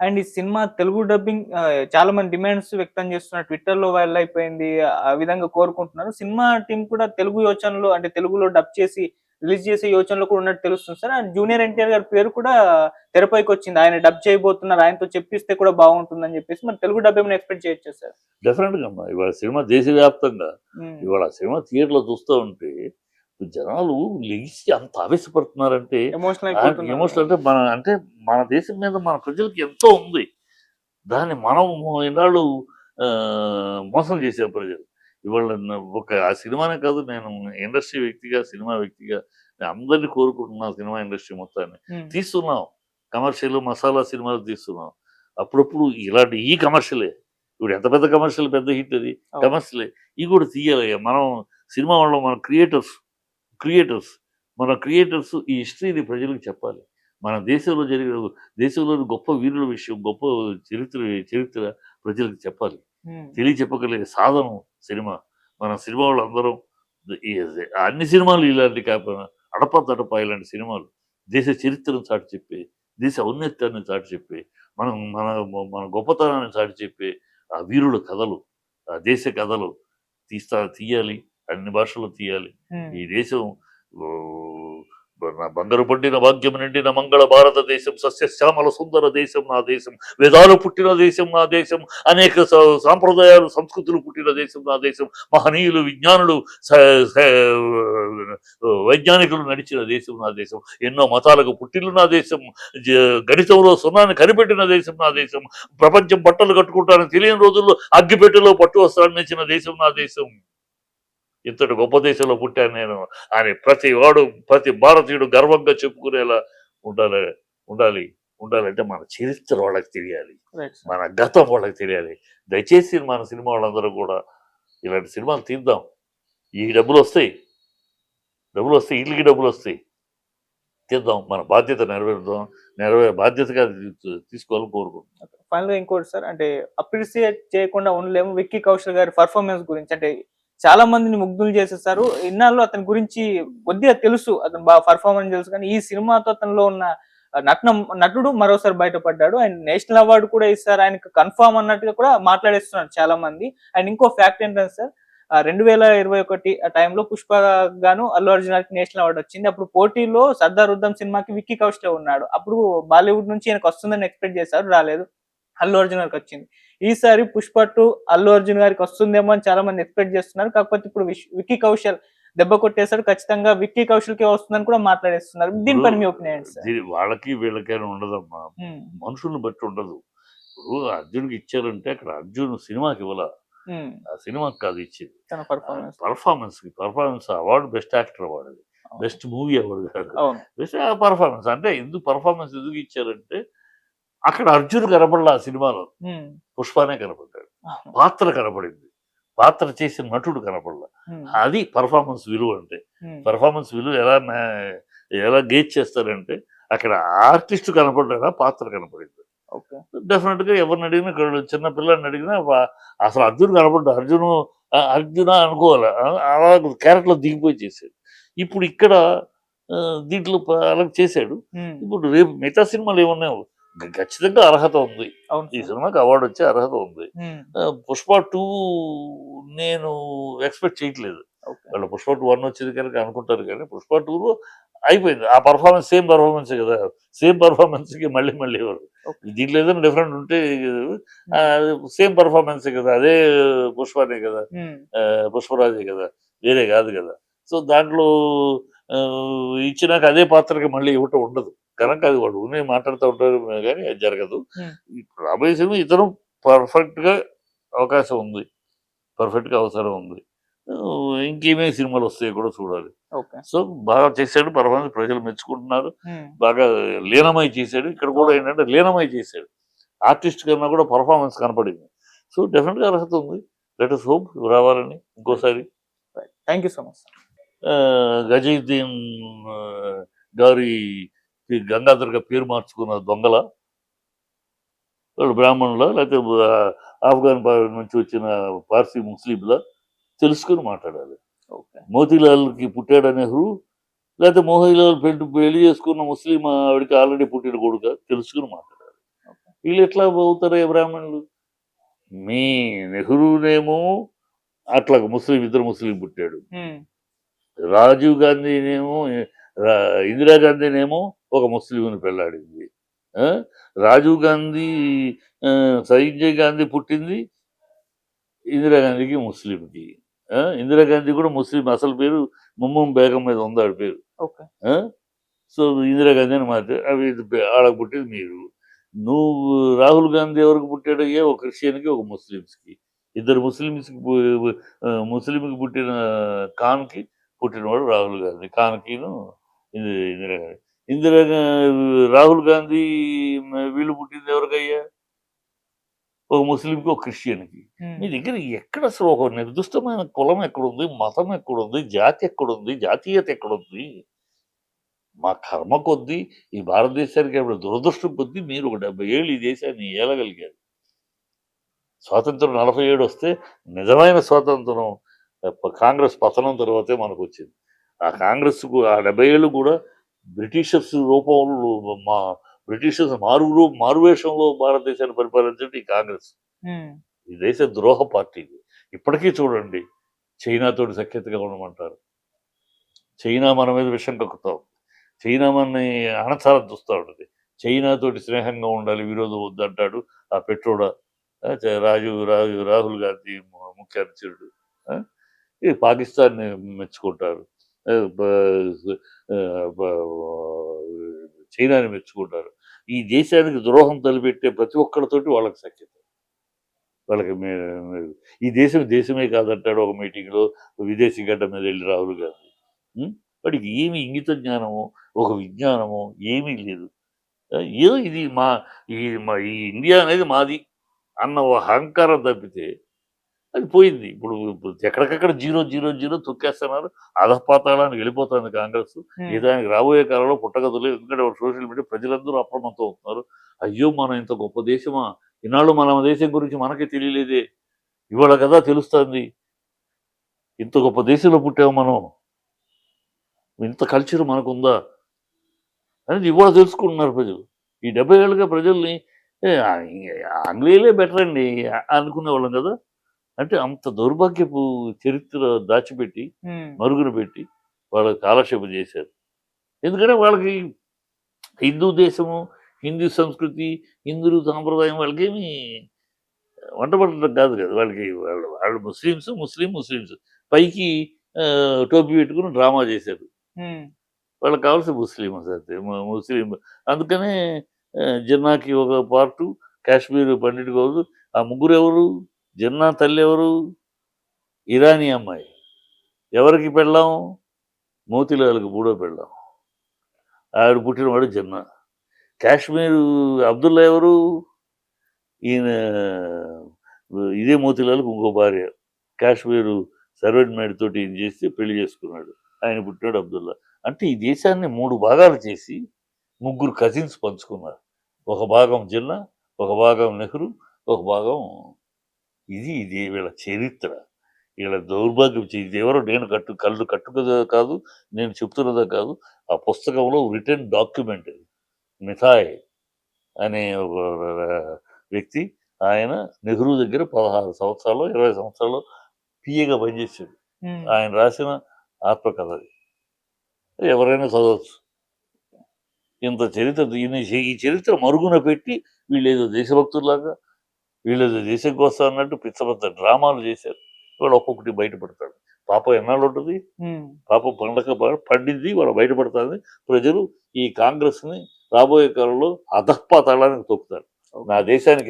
And ఈ cinema Telugu dubbing చాలా మంది డిమాండ్స్ వ్యక్తం చేస్తున్నారు. ట్విట్టర్లో వైరల్ అయిపోయింది. ఆ విధంగా కోరుకుంటున్నారు. సినిమా టీం కూడా తెలుగు యోచనలో అంటే తెలుగులో డబ్ చేసి రిలీజ్ చేసే యోచనలో కూడా ఉన్నట్టు తెలుస్తుంది సార్. అండ్ జూనియర్ ఎన్టీఆర్ గారి పేరు కూడా తెరపైకి వచ్చింది. ఆయన డబ్ చేయబోతున్నారు. ఆయనతో చెప్పిస్తే కూడా బాగుంటుందని చెప్పేసి మరి తెలుగు డబ్ ఏమైనా ఎక్స్పెక్ట్ చేయొచ్చు సార్? డెఫినెట్గా అమ్మా. ఇవాళ సినిమా దేశవ్యాప్తంగా ఇవాళ సినిమా థియేటర్లో చూస్తూ ఉంటే జనాలు లెగిసి అంత ఆవేశపడుతున్నారంటే ఎమోషనల్ అంటే మన అంటే మన దేశం మీద మన ప్రజలకి ఎంతో ఉంది. దాన్ని మనం ఆ, మోసం చేసే ప్రజలు. ఇవాళ ఒక ఆ సినిమానే కాదు నేను ఇండస్ట్రీ వ్యక్తిగా సినిమా వ్యక్తిగా నేను అందరినీ కోరుకుంటున్నాను సినిమా ఇండస్ట్రీ మొత్తాన్ని తీస్తున్నాం. కమర్షియల్ మసాలా సినిమాలు తీస్తున్నాం. అప్పుడప్పుడు ఇలాంటి ఈ కమర్షియలే. ఇప్పుడు ఎంత పెద్ద కమర్షియల్ పెద్ద హిట్ అది. కమర్షియలే. ఇవి కూడా తీయాలి మనం సినిమా వాళ్ళు మన క్రియేటర్స్. క్రియేటర్స్. మన క్రియేటర్స్ ఈ హిస్టరీని ప్రజలకు చెప్పాలి. మన దేశంలో జరిగిన దేశంలోని గొప్ప వీరుల విషయం గొప్ప చరిత్ర చరిత్ర ప్రజలకు చెప్పాలి. తెలియ చెప్పగలిగే సాధనం సినిమా. మన సినిమా వాళ్ళందరం అన్ని సినిమాలు ఇలాంటి కాకపోయినా అడప తడప ఇలాంటి సినిమాలు. దేశ చరిత్రను చాటి చెప్పి దేశ ఔన్నత్యాన్ని చాటి చెప్పి మనం మన మన గొప్పతనాన్ని చాటి చెప్పి ఆ వీరుల కథలు ఆ దేశ కథలు తీస్తా తీయాలి. అన్ని భాషల్లో తీయాలి. ఈ దేశం నా బంగారు పట్టిన భాగ్యం నిండిన మంగళ భారతదేశం సస్యశ్యామల సుందర దేశం నా దేశం వేదాలు పుట్టిన దేశం నా దేశం అనేక సాంప్రదాయాలు సంస్కృతులు పుట్టిన దేశం నా దేశం మహనీయులు విజ్ఞానులు వైజ్ఞానికులు నడిచిన దేశం నా దేశం ఎన్నో మతాలకు పుట్టిల్లు నా దేశం గణితంలో సున్నాన్ని కనిపెట్టిన దేశం నా దేశం ప్రపంచం బట్టలు కట్టుకుంటానని తెలియని రోజుల్లో అగ్గిపెట్టెలో పట్టు వస్త్రాన్ని ఇచ్చిన దేశం నా దేశం. ఇంతటి గొప్ప దేశంలో పుట్టాను నేను అని ప్రతి వాడు ప్రతి భారతీయుడు గర్వంగా చెప్పుకునేలా ఉండాలి ఉండాలి ఉండాలంటే మన చరిత్ర వాళ్ళకి తెలియాలి. మన గతం వాళ్ళకి తెలియాలి. దయచేసి మన సినిమా వాళ్ళందరూ కూడా ఇలాంటి సినిమాలు తీద్దాం. ఈ డబ్బులు వస్తాయి. డబ్బులు వస్తాయి. వీళ్ళకి డబ్బులు వస్తాయి. తీద్దాం. మన బాధ్యత నెరవేరుద్దాం. నెరవేరే బాధ్యతగా తీసుకోవాలని కోరుకుంటున్నాం. ఫైనల్గా ఇంకోటి సార్ అంటే అప్రిసియేట్ చేయకుండా ఉండలేము. విక్కీ కౌశల్ గారి పర్ఫార్మెన్స్ గురించి. అంటే చాలా మందిని ముగ్ధులు చేసేసారు. ఇన్నాళ్ళు అతని గురించి కొద్దిగా తెలుసు. అతను బాగా పర్ఫార్మెన్స్ తెలుసు కానీ ఈ సినిమాతో అతనిలో ఉన్న నటన నటుడు మరోసారి బయటపడ్డాడు. అండ్ నేషనల్ అవార్డు కూడా ఇస్తారు. ఆయనకు కన్ఫామ్ అన్నట్టుగా కూడా మాట్లాడేస్తున్నారు చాలా మంది. అండ్ ఇంకో ఫ్యాక్ట్ ఏంటంటే సార్ రెండు వేల ఇరవై ఒకటి ఆ టైంలో పుష్ప గాను అల్లు అర్జున్ గారికి నేషనల్ అవార్డు వచ్చింది. అప్పుడు పోటీలో సర్దార్ ఉద్దమ్ సినిమాకి విక్కీ కౌస్టే ఉన్నాడు. అప్పుడు బాలీవుడ్ నుంచి ఆయనకు వస్తుందని ఎక్స్పెక్ట్ చేశారు రాలేదు. అల్లు అర్జున్ గారికి వచ్చింది. ఈసారి పుష్ప టూ అల్లు అర్జున్ గారికి వస్తుందేమో అని చాలా మంది ఎక్స్పెక్ట్ చేస్తున్నారు. కాకపోతే ఇప్పుడు విక్కీ కౌశల్ దెబ్బ కొట్టేశాడు. ఖచ్చితంగా విక్కీ కౌశల్కి వస్తుందని కూడా మాట్లాడేస్తున్నారు. దీనిపైన మీ ఒపీనియన్ వాళ్ళకి వీళ్ళకైనా ఉండదమ్మా. మనుషుల్ని బట్టి ఉండదు. ఇప్పుడు అర్జున్కి ఇచ్చారంటే అక్కడ అర్జున్ సినిమాకి ఇవ్వాల? ఆ సినిమాకి కాదు ఇచ్చేది. Performance పర్ఫార్మెన్స్కి performance award best actor award best movie award కాదు. బెస్ట్ పర్ఫార్మెన్స్ అంటే ఎందుకు పర్ఫార్మెన్స్ ఎందుకు ఇచ్చారంటే అక్కడ అర్జున్ కనపడలా ఆ సినిమాలో. పుష్పనే కనపడ్డాడు. పాత్ర కనపడింది. పాత్ర చేసిన నటుడు కనపడలా. అది పర్ఫార్మెన్స్ విలువ అంటే. పర్ఫార్మెన్స్ విలువ ఎలా ఎలా గేజ్ చేస్తారంటే అక్కడ ఆర్టిస్ట్ కనపడ్డా పాత్ర కనపడింది. డెఫినెట్గా ఎవరిని అడిగినా ఇక్కడ చిన్న పిల్లని అడిగినా అసలు అర్జున్ కనపడ్డా అర్జును అర్జున అనుకోవాలి? అలా క్యారెక్టర్ దిగిపోయి చేశాడు. ఇప్పుడు ఇక్కడ దీంట్లో అలా చేశాడు. ఇప్పుడు రేపు మిగతా సినిమాలు ఏమన్నా ఖచ్చితంగా అర్హత ఉంది. అవును ఈ. సినిమాకి అవార్డు వచ్చే అర్హత ఉంది. పుష్ప టూ నేను ఎక్స్పెక్ట్ చేయట్లేదు. వాళ్ళు పుష్ప టూ వన్ వచ్చేది కనుక అనుకుంటారు కానీ పుష్ప టూలో అయిపోయింది. ఆ పర్ఫార్మెన్స్ సేమ్ పర్ఫార్మెన్స్ కదా. సేమ్ పర్ఫార్మెన్స్కి మళ్ళీ మళ్ళీ ఎవరు. దీంట్లో ఏదైనా డిఫరెంట్ ఉంటే సేమ్ పర్ఫార్మెన్స్ కదా. అదే పుష్పనే కదా. పుష్పరాజే కదా. వేరే కాదు కదా. సో దాంట్లో ఇచ్చినాక అదే పాత్రకి మళ్ళీ ఇవ్వటం ఉండదు. కనుక అది వాడు ఉన్నాయి మాట్లాడుతూ ఉంటారు కానీ అది జరగదు. రాబోయే సినిమా ఇతను పర్ఫెక్ట్గా అవకాశం ఉంది. పర్ఫెక్ట్గా అవసరం ఉంది. ఆ, ఇంకేమేమి సినిమాలు వస్తాయో కూడా చూడాలి. ఓకే. సో బాగా చేశాడు పర్ఫార్మెన్స్ ప్రజలు మెచ్చుకుంటున్నారు. బాగా లీనమై చేశాడు. ఇక్కడ కూడా ఏంటంటే లీనమై చేశాడు. ఆర్టిస్ట్ కన్నా కూడా పర్ఫార్మెన్స్ కనపడింది. సో డెఫినెట్గా అర్హత ఉంది. లెటర్స్ హోప్ రావాలని ఇంకోసారి. థ్యాంక్ యూ సో మచ్ ఆ, గారి ఈ గంగాధర్గా పేరు మార్చుకున్న దొంగల? వాళ్ళు బ్రాహ్మణుల? లేకపోతే ఆఫ్ఘన్ నుంచి వచ్చిన పార్సీ ముస్లింల? తెలుసుకుని మాట్లాడాలి. మోతీలాల్కి పుట్టాడు నెహ్రూ లేకపోతే మోహన్లాల్ పెళ్ళి పెళ్ళి చేసుకున్న ముస్లిం ఆవిడకి ఆల్రెడీ పుట్టిన కొడుక తెలుసుకుని మాట్లాడాలి. వీళ్ళు ఎట్లా అవుతారు బ్రాహ్మణులు? మీ నెహ్రూనేమో అట్లా ముస్లిం ఇద్దరు ముస్లిం పుట్టాడు. రాజీవ్ గాంధీనేమో ఇందిరాగాంధీనేమో ఒక ముస్లింని పెళ్ళాడింది? రాజీవ్ గాంధీ సంజయ్ గాంధీ పుట్టింది ఇందిరాగాంధీకి ముస్లింకి? ఇందిరాగాంధీ కూడా ముస్లిం అసలు పేరు ముమ్మం బేగం మీద ఉంది ఆవిడ పేరు? సో ఇందిరాగాంధీ అని మార్చారు అవి ఆడకు పుట్టింది మీరు. నువ్వు రాహుల్ గాంధీ ఎవరికి పుట్టాడయ్యా? ఒక క్రిస్టియన్కి ఒక ముస్లిమ్స్కి. ఇద్దరు ముస్లిమ్స్కి ముస్లింకి పుట్టిన ఖాన్కి పుట్టినవాడు రాహుల్ గాంధీ. ఖాన్కిను ఇది ఇందిరాగాంధీ. ఇందిరా రాహుల్ గాంధీ వీళ్ళు పుట్టింది ఎవరికయ్యా? ఒక ముస్లింకి ఒక క్రిస్టియన్కి. మీ దగ్గర ఎక్కడ అసలు ఒక నిర్దిష్టమైన కులం ఎక్కడుంది మతం ఎక్కడుంది జాతి ఎక్కడుంది జాతీయత ఎక్కడుంది? మా కర్మ కొద్దీ ఈ భారతదేశానికి అప్పుడు దురదృష్టం కొద్దీ మీరు ఒక డెబ్బై ఏళ్ళు ఈ దేశాన్ని ఏలగలిగారు. స్వాతంత్రం నలభై ఏడు వస్తే నిజమైన స్వాతంత్రం కాంగ్రెస్ పతనం తర్వాతే మనకు వచ్చింది ఆ కాంగ్రెస్ ఆ డెబ్బై ఏళ్ళు కూడా బ్రిటిషర్స్ రూపంలో మా బ్రిటిషర్స్ మారు మారువేషంలో భారతదేశాన్ని పరిపాలించడం ఈ కాంగ్రెస్. ఈ దేశ ద్రోహ పార్టీ ఇది. ఇప్పటికీ చూడండి చైనాతోటి సఖ్యతగా ఉండమంటారు. చైనా మన మీద విషం కక్కుతాం చైనా మనని అణచారం చూస్తూ ఉంటుంది. చైనాతోటి స్నేహంగా ఉండాలి విరోధం వద్దంటాడు ఆ పెట్రోడా రాజు రాజు రాహుల్ గాంధీ ముఖ్య ఈ పాకిస్తాన్ని మెచ్చుకుంటారు. చైనాని మెచ్చుకుంటారు. ఈ దేశానికి ద్రోహం తలపెట్టే ప్రతి ఒక్కరితోటి వాళ్ళకి సఖ్యత. వాళ్ళకి ఈ దేశం దేశమే కాదంటాడు ఒక మీటింగ్లో విదేశీ గడ్డ మీద వెళ్ళి రాహుల్ గాంధీ. వాడికి ఏమి ఇంగిత జ్ఞానమో ఒక విజ్ఞానము ఏమీ లేదు. ఏదో ఇది మా ఈ మా ఈ ఇండియా అనేది మాది అన్న ఓ అహంకారం తప్పితే అది పోయింది. ఇప్పుడు ఎక్కడికక్కడ జీరో జీరో జీరో తొక్కేస్తున్నారు. అధపాతాళానికి వెళ్ళిపోతుంది కాంగ్రెస్. దానికి రాబోయే కాలంలో పుట్టగదులు ఎందుకంటే సోషల్ మీడియా ప్రజలందరూ అప్రమత్తం అవుతున్నారు. అయ్యో మనం ఇంత గొప్ప దేశమా? ఇన్నాళ్ళు మన దేశం గురించి మనకే తెలియలేదే. ఇవాళ కదా తెలుస్తుంది. ఇంత గొప్ప దేశంలో పుట్టాము మనం. ఇంత కల్చర్ మనకుందా? అనేది ఇవాళ తెలుసుకుంటున్నారు ప్రజలు. ఈ డెబ్బై ఏళ్ళుగా ప్రజల్ని "ఏ, ఆ- ఆంగ్లేయులే బెటర్ అండి అనుకునే వాళ్ళం కదా. అంటే అంత దౌర్భాగ్యపు చరిత్ర దాచిపెట్టి మరుగున పెట్టి వాళ్ళకి కాలక్షేపం చేశారు. ఎందుకంటే వాళ్ళకి హిందూ దేశము హిందూ సంస్కృతి హిందూ సాంప్రదాయం వాళ్ళకి ఏమి వంట పట్టడం కాదు కదా. వాళ్ళకి వాళ్ళు వాళ్ళు ముస్లిమ్స్ ముస్లిం ముస్లిమ్స్. పైకి టోపీ పెట్టుకుని డ్రామా చేశారు. వాళ్ళకి కావాల్సిన ముస్లిమ్స్ అంతే ము- ముస్లిం. అందుకనే జిన్నాకి ఒక పార్టు కాశ్మీర్ పండిట్ గౌరు ఆ ముగ్గురు ఎవరు? జిన్నా తల్లి ఎవరు? ఇరానీ అమ్మాయి. ఎవరికి పెళ్ళాం? మోతిలాల్కి మూడో పెళ్ళాం. ఆవిడ పుట్టినవాడు జిన్నా. కాశ్మీర్ అబ్దుల్లా ఎవరు? ఈయన ఇదే మోతిలాల్కి ఇంకో భార్య. కాశ్మీరు సర్వెంట్ మేడ్ తోటి ఈయన చేస్తే పెళ్ళి చేసుకున్నాడు. ఆయన పుట్టినాడు అబ్దుల్లా. అంటే ఈ దేశాన్ని మూడు భాగాలు చేసి ముగ్గురు కజిన్స్ పంచుకున్నారు. ఒక భాగం జిన్నా ఒక భాగం నెహ్రూ ఒక భాగం ఇది ఇది వీళ్ళ చరిత్ర. వీళ్ళ దౌర్భాగ్యం చే- ఇది ఎవరో? నేను కట్టు కళ్ళు కట్టుకదా కాదు నేను చెప్తున్నదా కాదు. ఆ పుస్తకంలో రిటర్న్ డాక్యుమెంట్ మిథాయ్ అనే ఒక వ్యక్తి ఆయన నెహ్రూ దగ్గర పదహారు సంవత్సరాలు ఇరవై సంవత్సరాలు పిఏగా పనిచేశాడు. ఉమ్, ఆయన రాసిన ఆత్మకథ అది. ఎవరైనా చదవచ్చు. ఇంత చరిత్ర దీన్ని ఈ చరిత్ర మరుగున పెట్టి వీళ్ళేదో దేశభక్తుల్లాగా వీళ్ళేదో దేశం కోసం అన్నట్టు పిచ్చబద్ద డ్రామాలు చేశారు. వాళ్ళు ఒక్కొక్కటి బయటపడతాడు. పాప ఎన్నాళ్ళు ఉంటుంది. పాప పండగ ప- పండింది వాళ్ళు బయటపడుతుంది ప్రజలు ఈ కాంగ్రెస్ని రాబోయే కాలంలో అధపాతాళానికి తొక్కుతారు. నా దేశానికి